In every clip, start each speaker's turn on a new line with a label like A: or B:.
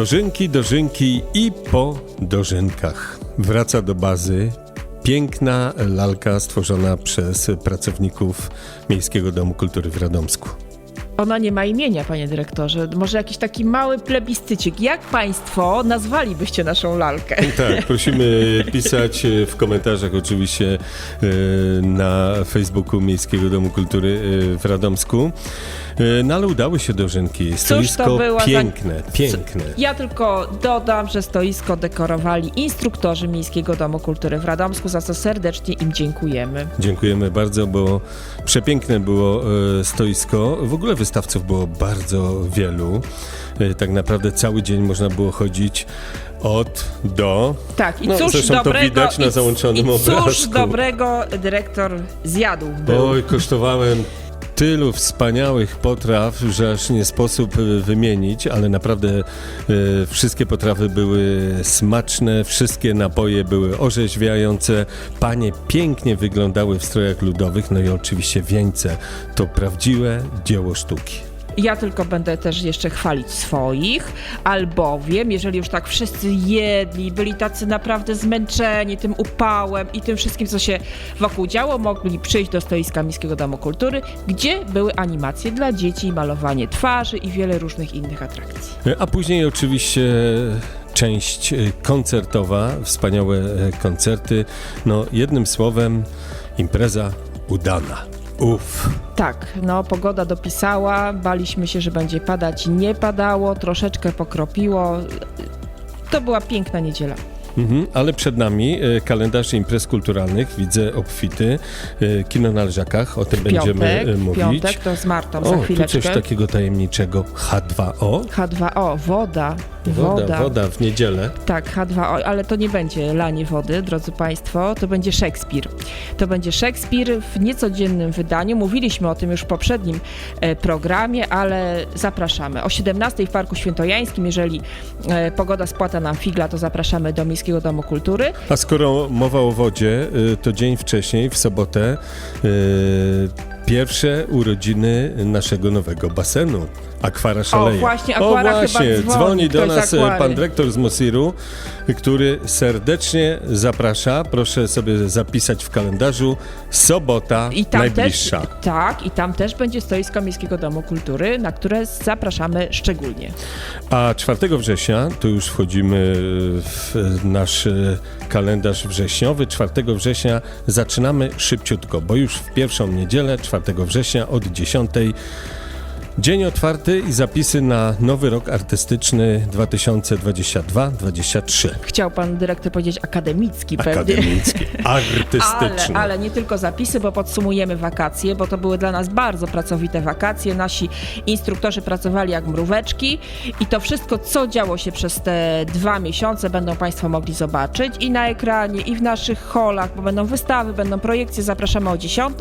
A: Dożynki, dożynki i po dożynkach. Wraca do bazy piękna lalka stworzona przez pracowników Miejskiego Domu Kultury w Radomsku.
B: Ona nie ma imienia, panie dyrektorze. Może jakiś taki mały plebiscycik. Jak państwo nazwalibyście naszą lalkę?
A: Tak, prosimy pisać w komentarzach oczywiście e, na Facebooku Miejskiego Domu Kultury e, w Radomsku. E, No ale udały się dożynki. Stoisko
B: była za-
A: piękne, piękne.
B: Ja tylko dodam, że stoisko dekorowali instruktorzy Miejskiego Domu Kultury w Radomsku, za co serdecznie im dziękujemy.
A: Dziękujemy bardzo, bo przepiękne było e, stoisko. W ogóle wystawców było bardzo wielu. E, Tak naprawdę cały dzień można było chodzić od do.
B: Tak, i
A: No,
B: cóż
A: to
B: dobrego,
A: widać na
B: i-
A: załączonym
B: i cóż
A: obrazku.
B: dobrego dyrektor zjadł był.
A: Oj, kosztowałem tylu wspaniałych potraw, że aż nie sposób e, wymienić, ale naprawdę e, wszystkie potrawy były smaczne, wszystkie napoje były orzeźwiające, panie pięknie wyglądały w strojach ludowych, no i oczywiście wieńce to prawdziwe dzieło sztuki.
B: Ja tylko będę też jeszcze chwalić swoich, albowiem jeżeli już tak wszyscy jedli, byli tacy naprawdę zmęczeni tym upałem i tym wszystkim, co się wokół działo, mogli przyjść do stoiska Miejskiego Domu Kultury, gdzie były animacje dla dzieci, malowanie twarzy i wiele różnych innych atrakcji.
A: E, A później oczywiście część e, koncertowa, wspaniałe e, koncerty. No jednym słowem impreza udana. Uff.
B: Tak, no pogoda dopisała, baliśmy się, że będzie padać, nie padało, troszeczkę pokropiło. To była piękna niedziela.
A: Mhm, ale przed nami e, kalendarz imprez kulturalnych, widzę obfity, e, kino na leżakach, o tym będziemy
B: Piątek,
A: e, mówić.
B: piątek to z Martą za
A: o, tu
B: chwileczkę.
A: coś takiego tajemniczego, H2O.
B: H2O, woda.
A: Woda,
B: Woda.
A: woda w niedzielę.
B: Tak, H2O, ale to nie będzie lanie wody, drodzy Państwo, to będzie Szekspir. To będzie Szekspir w niecodziennym wydaniu. Mówiliśmy o tym już w poprzednim e, programie, ale zapraszamy. O 17 w Parku Świętojańskim, jeżeli e, pogoda spłata nam figla, to zapraszamy do Miejskiego Domu Kultury.
A: A skoro mowa o wodzie, y, to dzień wcześniej, w sobotę, y, pierwsze urodziny naszego nowego basenu. Akwara Szaleje.
B: właśnie,
A: o,
B: Akwara chyba
A: właśnie,
B: dzwoni,
A: do
B: ktoś z
A: nas
B: Akwary.
A: pan dyrektor z Mosiru, który serdecznie zaprasza. Proszę sobie zapisać w kalendarzu. Sobota
B: I
A: najbliższa.
B: też, tak, i tam też będzie stoisko Miejskiego Domu Kultury, na które zapraszamy szczególnie.
A: A 4 września, to już wchodzimy w nasz e, kalendarz wrześniowy, 4 września zaczynamy szybciutko, bo już w pierwszą niedzielę, 4 września od 10. Dzień otwarty i zapisy na nowy rok artystyczny 2022-2023.
B: Chciał pan dyrektor powiedzieć akademicki pewnie.
A: Akademicki,
B: Ale,
A: artystyczny.
B: ale nie tylko zapisy, bo podsumujemy wakacje, bo to były dla nas bardzo pracowite wakacje. Nasi instruktorzy pracowali jak mróweczki i to wszystko, co działo się przez te dwa miesiące, będą Państwo mogli zobaczyć i na ekranie, i w naszych holach, bo będą wystawy, będą projekcje. Zapraszamy o 10.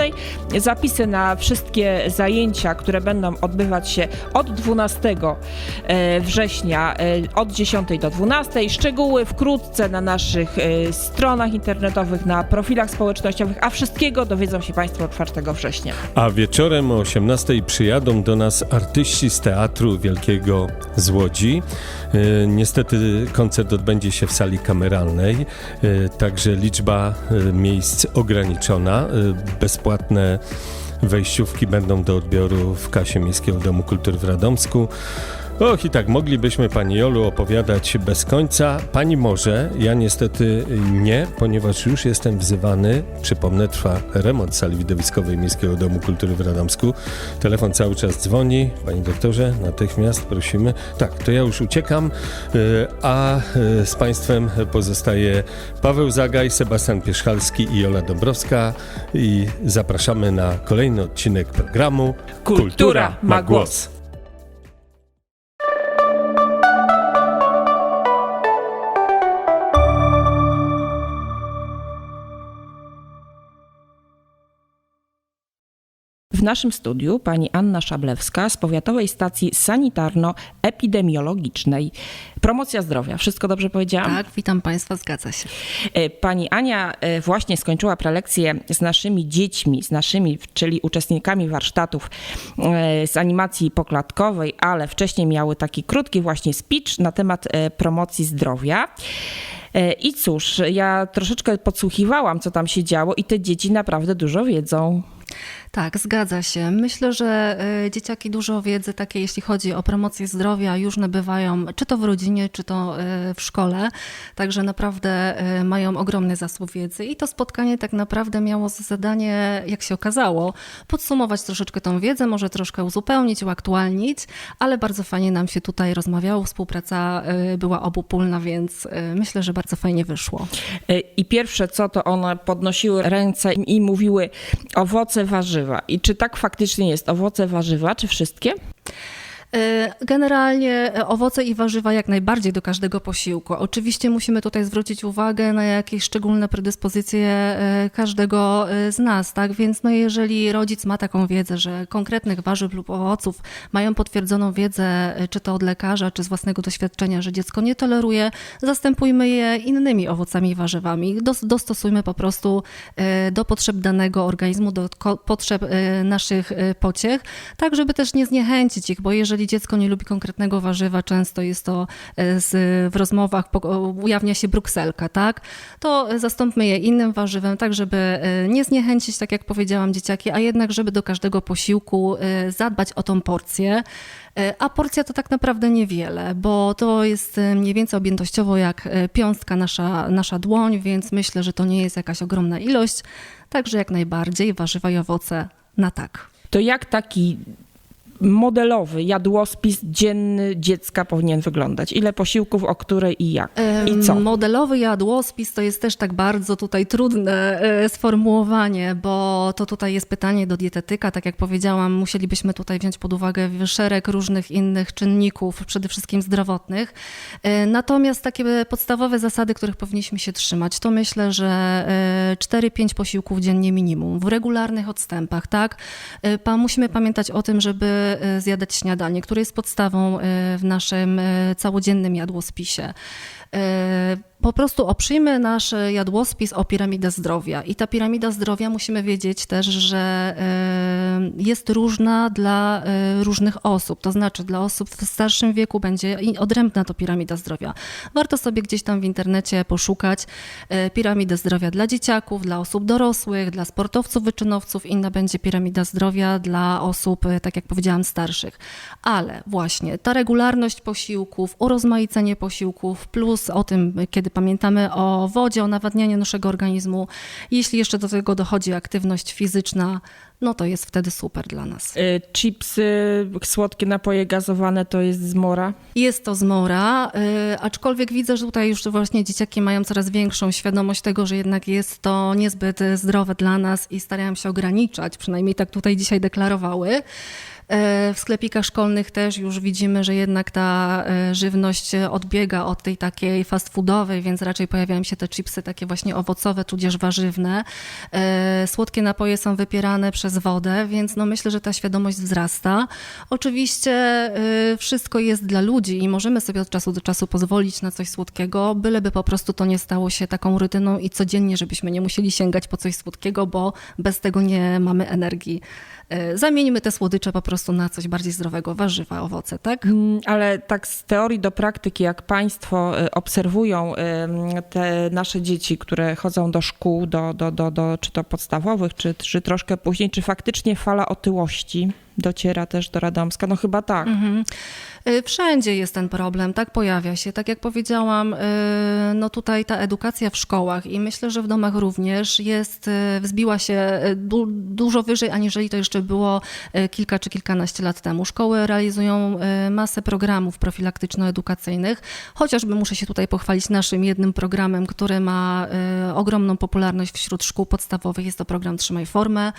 B: Zapisy na wszystkie zajęcia, które będą odbywać się od 12 e, września, e, od 10 do 12. Szczegóły wkrótce na naszych e, stronach internetowych, na profilach społecznościowych, a wszystkiego dowiedzą się Państwo 4 września.
A: A wieczorem o 18 przyjadą do nas artyści z Teatru Wielkiego z Łodzi. Niestety koncert odbędzie się w sali kameralnej, także liczba miejsc ograniczona. Bezpłatne wejściówki będą do odbioru w kasie Miejskiego Domu Kultury w Radomsku. Och, i tak moglibyśmy Pani Jolu opowiadać bez końca. Pani może, ja niestety nie, ponieważ już jestem wzywany. Przypomnę, trwa remont sali widowiskowej Miejskiego Domu Kultury w Radomsku. Telefon cały czas dzwoni. Panie doktorze, natychmiast prosimy. Tak, to ja już uciekam, y, a y, z Państwem pozostaje Paweł Zagaj, Sebastian Pierzchalski i Jola Dąbrowska i zapraszamy na kolejny odcinek programu
B: Kultura ma głos. W naszym studiu pani Anna Szablewska z Powiatowej Stacji Sanitarno-Epidemiologicznej. Promocja zdrowia. Wszystko dobrze powiedziałam?
C: Tak, witam Państwa, zgadza się.
B: E, Pani Ania e, właśnie skończyła prelekcję z naszymi dziećmi, z naszymi, czyli uczestnikami warsztatów e, z animacji poklatkowej, ale wcześniej miały taki krótki właśnie speech na temat promocji zdrowia. I cóż, ja troszeczkę podsłuchiwałam, co tam się działo, i te dzieci naprawdę dużo wiedzą.
C: Tak, zgadza się. Myślę, że e, dzieciaki dużo wiedzy takiej, jeśli chodzi o promocję zdrowia, już nabywają, czy to w rodzinie, czy to e, w szkole. Także naprawdę e, mają ogromny zasób wiedzy. I to spotkanie tak naprawdę miało za zadanie, jak się okazało, podsumować troszeczkę tą wiedzę, może troszkę uzupełnić, uaktualnić, ale bardzo fajnie nam się tutaj rozmawiało. Współpraca była obopólna, więc myślę, że bardzo fajnie wyszło.
B: I pierwsze co, to one podnosiły ręce i mówiły owoce, warzywa. I czy tak faktycznie jest? Owoce, warzywa, czy wszystkie?
C: E, Generalnie e, owoce i warzywa jak najbardziej do każdego posiłku. Oczywiście musimy tutaj zwrócić uwagę na jakieś szczególne predyspozycje e, każdego z nas, tak? Więc no jeżeli rodzic ma taką wiedzę, że konkretnych warzyw lub owoców mają potwierdzoną wiedzę, czy to od lekarza, czy z własnego doświadczenia, że dziecko nie toleruje, zastępujmy je innymi owocami i warzywami. Dos- Dostosujmy po prostu do potrzeb danego organizmu, do potrzeb naszych pociech, tak żeby też nie zniechęcić ich, bo jeżeli dziecko nie lubi konkretnego warzywa, często jest to e, z, w rozmowach, ujawnia się brukselka, tak? To zastąpmy je innym warzywem, tak żeby e, nie zniechęcić, tak jak powiedziałam, dzieciaki, a jednak żeby do każdego posiłku e, zadbać o tą porcję. A porcja to tak naprawdę niewiele, bo to jest mniej więcej objętościowo jak piąstka nasza, nasza dłoń, więc myślę, że to nie jest jakaś ogromna ilość. Także jak najbardziej warzywa i owoce na tak.
B: To jak taki modelowy jadłospis dzienny dziecka powinien wyglądać? Ile posiłków, o której i jak? I co?
C: Modelowy jadłospis to jest też tak bardzo tutaj trudne e, sformułowanie, bo to tutaj jest pytanie do dietetyka. Tak jak powiedziałam, musielibyśmy tutaj wziąć pod uwagę szereg różnych innych czynników, przede wszystkim zdrowotnych. E, Natomiast takie podstawowe zasady, których powinniśmy się trzymać, to myślę, że e, 4-5 posiłków dziennie minimum w regularnych odstępach, tak? E, musimy pamiętać o tym, żeby e, zjadać śniadanie, które jest podstawą e, w naszym e, całodziennym jadłospisie. E, Po prostu oprzyjmy nasz jadłospis o piramidę zdrowia. I ta piramida zdrowia musimy wiedzieć też, że e, jest różna dla e, różnych osób. To znaczy, dla osób w starszym wieku będzie odrębna to piramida zdrowia. Warto sobie gdzieś tam w internecie poszukać e, piramidę zdrowia dla dzieciaków, dla osób dorosłych, dla sportowców, wyczynowców. Inna będzie piramida zdrowia dla osób, e, tak jak powiedziałam, starszych. Ale właśnie ta regularność posiłków, urozmaicenie posiłków, plus o tym, kiedy pamiętamy o wodzie, o nawadnianiu naszego organizmu, jeśli jeszcze do tego dochodzi aktywność fizyczna, no to jest wtedy super dla nas.
B: Y, Chipsy, słodkie napoje gazowane to jest zmora.
C: Jest to zmora, y, aczkolwiek widzę, że tutaj już właśnie dzieciaki mają coraz większą świadomość tego, że jednak jest to niezbyt zdrowe dla nas i starają się ograniczać, przynajmniej tak tutaj dzisiaj deklarowały. Y, W sklepikach szkolnych też już widzimy, że jednak ta y, żywność odbiega od tej takiej fast foodowej, więc raczej pojawiają się te chipsy takie właśnie owocowe, tudzież warzywne. Y, Słodkie napoje są wypierane przez wodę, więc no myślę, że ta świadomość wzrasta. Oczywiście wszystko jest dla ludzi i możemy sobie od czasu do czasu pozwolić na coś słodkiego, byleby po prostu to nie stało się taką rutyną i codziennie, żebyśmy nie musieli sięgać po coś słodkiego, bo bez tego nie mamy energii. Y, Zamieńmy te słodycze po prostu na coś bardziej zdrowego, warzywa, owoce, tak?
B: Mm, Ale tak z teorii do praktyki, jak Państwo y, obserwują y, te nasze dzieci, które chodzą do szkół, do, do, do, do, czy to podstawowych, czy, czy troszkę później, czy faktycznie fala otyłości dociera też do Radomska? No chyba tak.
C: Mhm. Y, Wszędzie jest ten problem, tak pojawia się. Tak jak powiedziałam, y, no tutaj ta edukacja w szkołach i myślę, że w domach również jest, y, wzbiła się du, dużo wyżej, aniżeli to jeszcze było kilka czy kilkanaście lat temu. Szkoły realizują masę programów profilaktyczno-edukacyjnych, chociażby muszę się tutaj pochwalić naszym jednym programem, który ma ogromną popularność wśród szkół podstawowych. Jest to program Trzymaj Formę.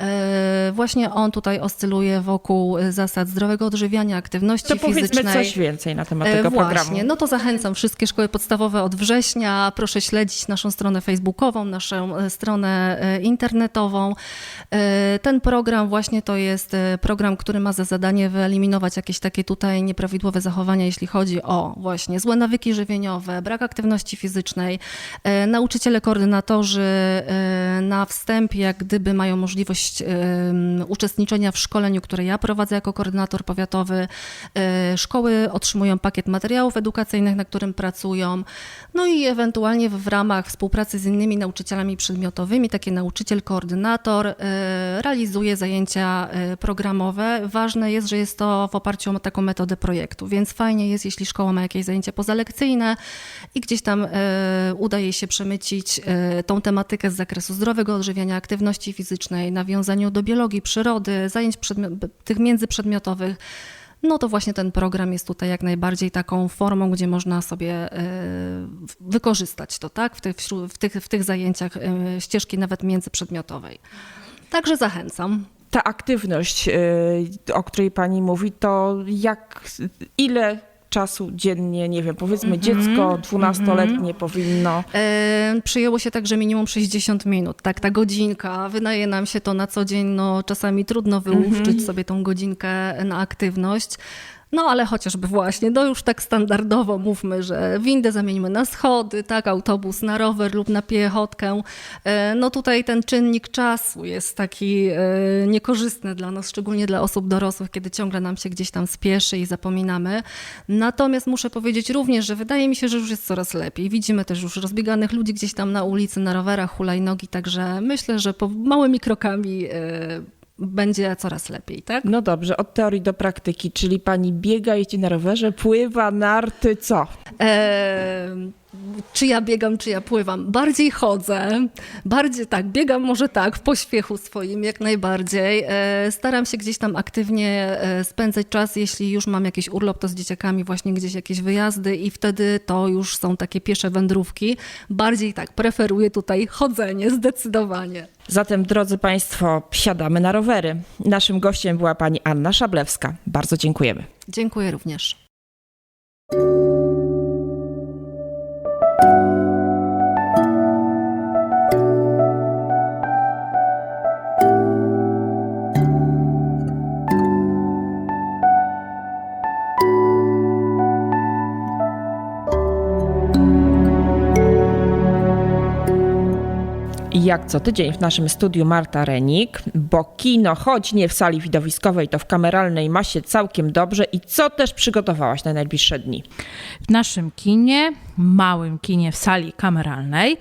C: E, Właśnie on tutaj oscyluje wokół e, zasad zdrowego odżywiania, aktywności
B: To powiedzmy
C: fizycznej.
B: coś więcej na temat
C: E,
B: tego
C: Właśnie,
B: programu.
C: no to zachęcam wszystkie szkoły podstawowe od września. Proszę śledzić naszą stronę facebookową, naszą stronę internetową. Ten program właśnie to jest program, który ma za zadanie wyeliminować jakieś takie tutaj nieprawidłowe zachowania, jeśli chodzi o właśnie złe nawyki żywieniowe, brak aktywności fizycznej. Nauczyciele, koordynatorzy na wstępie, jak gdyby mają możliwość em, uczestniczenia w szkoleniu, które ja prowadzę jako koordynator powiatowy. E, Szkoły otrzymują pakiet materiałów edukacyjnych, na którym pracują. No i ewentualnie w ramach współpracy z innymi nauczycielami przedmiotowymi, taki nauczyciel, koordynator e, realizuje zajęcia e, programowe. Ważne jest, że jest to w oparciu o taką metodę projektu, więc fajnie jest, jeśli szkoła ma jakieś zajęcia pozalekcyjne i gdzieś tam udaje się przemycić tą tematykę z zakresu zdrowego odżywiania, aktywności fizycznej, nawiązaniu do biologii, przyrody, zajęć tych międzyprzedmiotowych. No to właśnie ten program jest tutaj jak najbardziej taką formą, gdzie można sobie e, wykorzystać to, tak, w tych, w tych, w tych zajęciach e, ścieżki nawet międzyprzedmiotowej. Także zachęcam.
B: Ta aktywność, y, o której pani mówi, to jak, ile czasu dziennie, nie wiem, powiedzmy
C: Mhm,
B: dziecko dwunastoletnie powinno...
C: E, przyjęło się także minimum 60 minut, tak, ta godzinka. Wydaje nam się to na co dzień, no czasami trudno wyłuszczyć sobie tą godzinkę na aktywność. No ale chociażby właśnie, no już tak standardowo mówmy, że windę zamieńmy na schody, tak, autobus na rower lub na piechotkę. E, No tutaj ten czynnik czasu jest taki e, niekorzystny dla nas, szczególnie dla osób dorosłych, kiedy ciągle nam się gdzieś tam spieszy i zapominamy. Natomiast muszę powiedzieć również, że wydaje mi się, że już jest coraz lepiej. Widzimy też już rozbieganych ludzi gdzieś tam na ulicy, na rowerach, hulajnogi, także myślę, że po małymi krokami e, będzie coraz lepiej, tak?
B: No dobrze, od teorii do praktyki, czyli pani biega, jeździ na rowerze, pływa, narty, co?
C: E, czy ja biegam, czy ja pływam? Bardziej chodzę, bardziej tak, biegam może tak, w pośpiechu swoim jak najbardziej. E, staram się gdzieś tam aktywnie e, spędzać czas, jeśli już mam jakiś urlop, to z dzieciakami właśnie gdzieś jakieś wyjazdy i wtedy to już są takie piesze wędrówki. Bardziej tak, preferuję tutaj chodzenie zdecydowanie.
B: Zatem, drodzy Państwo, siadamy na rowery. Naszym gościem była pani Anna Szablewska. Bardzo dziękujemy.
C: Dziękuję również.
B: Jak co tydzień w naszym studiu Marta Renik, bo kino, choć nie w sali widowiskowej, to w kameralnej ma się całkiem dobrze. I co też przygotowałaś na najbliższe dni?
D: w naszym kinie, małym kinie w sali kameralnej,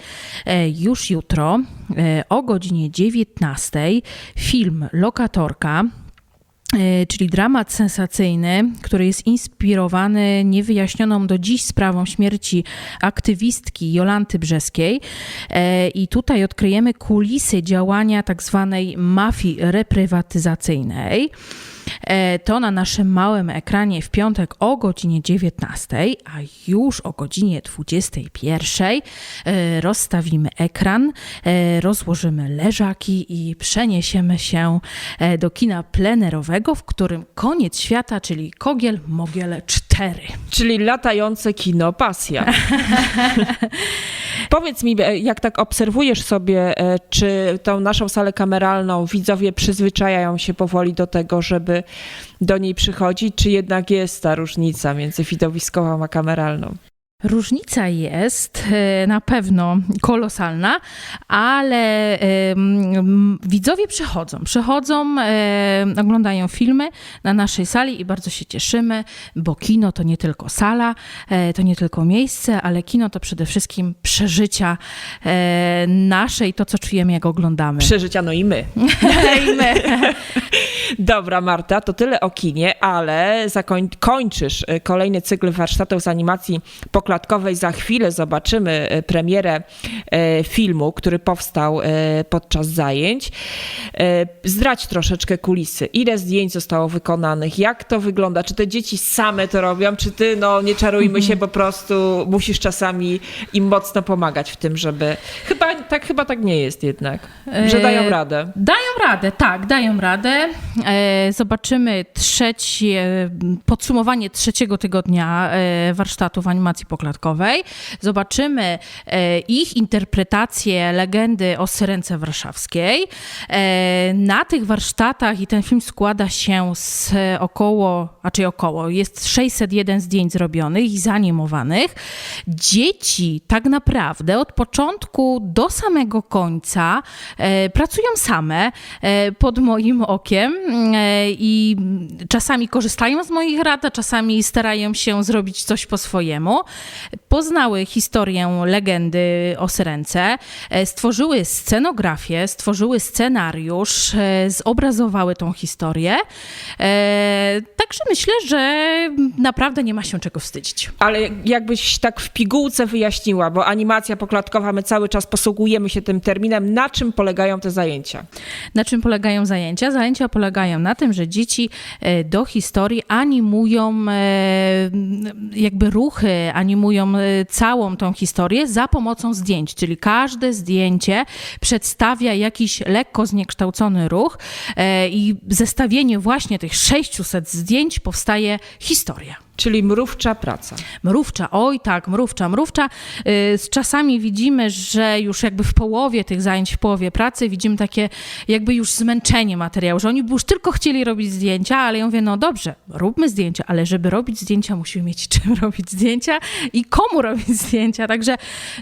D: e, już jutro e, o godzinie 19 film Lokatorka. E, Czyli dramat sensacyjny, który jest inspirowany niewyjaśnioną do dziś sprawą śmierci aktywistki Jolanty Brzeskiej. E, I tutaj odkryjemy kulisy działania tak zwanej mafii reprywatyzacyjnej. E, To na naszym małym ekranie w piątek o godzinie 19, a już o godzinie 21 e, rozstawimy ekran, e, rozłożymy leżaki i przeniesiemy się do kina plenerowego, w którym koniec świata, czyli Kogiel Mogiel 4.
B: Czyli latające kino pasja. Powiedz mi, jak tak obserwujesz sobie, czy tą naszą salę kameralną widzowie przyzwyczajają się powoli do tego, żeby do niej przychodzić, czy jednak jest ta różnica między widowiskową a kameralną?
D: Różnica jest e, na pewno kolosalna, ale widzowie przychodzą, przychodzą, oglądają filmy na naszej sali i bardzo się cieszymy, bo kino to nie tylko sala, e, to nie tylko miejsce, ale kino to przede wszystkim przeżycia e, nasze i to, co czujemy, jak oglądamy.
B: Przeżycia, no i my.
D: I my.
B: Dobra, Marta, to tyle o kinie, ale zakoń- kończysz kolejny cykl warsztatów z animacji poklatkowej. Za chwilę zobaczymy e, premierę e, filmu, który powstał e, podczas zajęć. Zdradź troszeczkę kulisy. Ile zdjęć zostało wykonanych? Jak to wygląda? Czy te dzieci same to robią? Czy ty, no nie czarujmy się, po prostu musisz czasami im mocno pomagać w tym, żeby... Chyba tak, chyba tak nie jest jednak, że dają radę.
D: Dają radę, tak, dają radę. Zobaczymy trzecie, podsumowanie trzeciego tygodnia warsztatów animacji poklatkowej. Zobaczymy e, ich interpretację legendy o Syrence Warszawskiej. E, na tych warsztatach i ten film składa się z około, a czy około, jest 601 zdjęć zrobionych i zanimowanych. Dzieci tak naprawdę od początku do samego końca e, pracują same pod moim okiem i czasami korzystają z moich rad, a czasami starają się zrobić coś po swojemu. Poznały historię legendy o Syrence, e, stworzyły scenografię, stworzyły scenariusz, e, zobrazowały tą historię. E, Także myślę, że naprawdę nie ma się czego wstydzić.
B: Ale jakbyś tak w pigułce wyjaśniła, bo animacja poklatkowa, my cały czas posługujemy się tym terminem, na czym polegają te zajęcia?
D: Na czym polegają zajęcia? Zajęcia polegają na tym, że dzieci do historii animują jakby ruchy, animują e, całą tą historię za pomocą zdjęć, czyli każde zdjęcie przedstawia jakiś lekko zniekształcony ruch e, i zestawienie właśnie tych 600 zdjęć powstaje historia.
B: Czyli mrówcza praca.
D: Mrówcza, oj tak, mrówcza, mrówcza. Y, Z czasami widzimy, że już jakby w połowie tych zajęć, w połowie pracy widzimy takie jakby już zmęczenie materiału, że oni by już tylko chcieli robić zdjęcia, ale ja mówię, no dobrze, róbmy zdjęcia, ale żeby robić zdjęcia, musimy mieć czym robić zdjęcia i komu robić zdjęcia. Także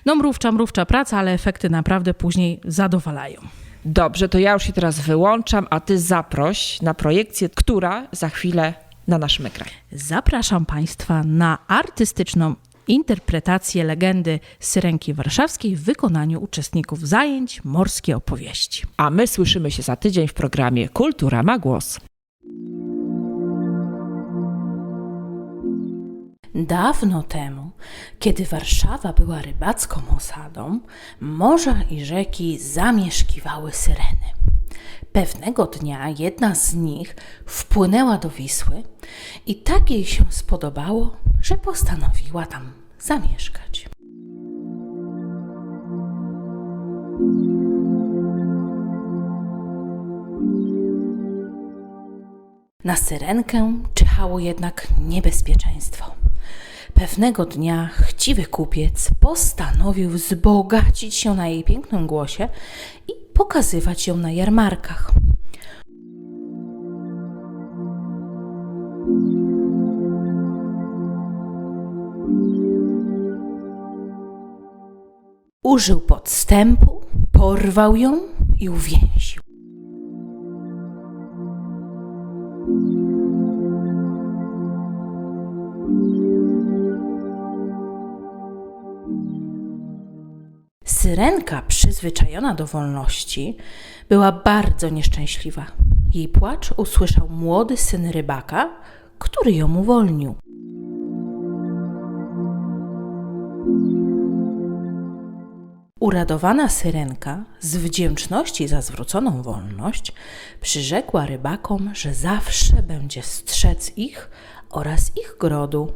D: no mrówcza, mrówcza praca, ale efekty naprawdę później zadowalają.
B: Dobrze, to ja już się teraz wyłączam, a ty zaproś na projekcję, która za chwilę na naszym ekranie.
D: Zapraszam Państwa na artystyczną interpretację legendy Syrenki Warszawskiej w wykonaniu uczestników zajęć Morskie Opowieści.
B: A my słyszymy się za tydzień w programie Kultura ma głos.
E: Dawno temu, kiedy Warszawa była rybacką osadą, morza i rzeki zamieszkiwały syreny. Pewnego dnia jedna z nich wpłynęła do Wisły i tak jej się spodobało, że postanowiła tam zamieszkać. Na syrenkę czyhało jednak niebezpieczeństwo. Pewnego dnia chciwy kupiec postanowił wzbogacić się na jej pięknym głosie i pokazywać ją na jarmarkach. Użył podstępu, porwał ją i uwięził. Syrenka, przyzwyczajona do wolności, była bardzo nieszczęśliwa. Jej płacz usłyszał młody syn rybaka, który ją uwolnił. Uradowana syrenka, z wdzięczności za zwróconą wolność, przyrzekła rybakom, że zawsze będzie strzec ich oraz ich grodu.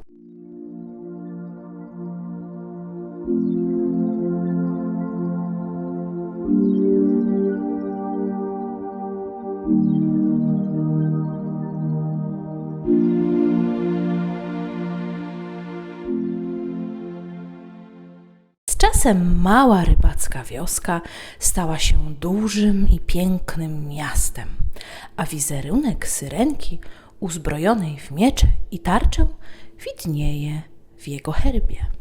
E: Czasem mała rybacka wioska stała się dużym i pięknym miastem, a wizerunek syrenki uzbrojonej w miecze i tarczę widnieje w jego herbie.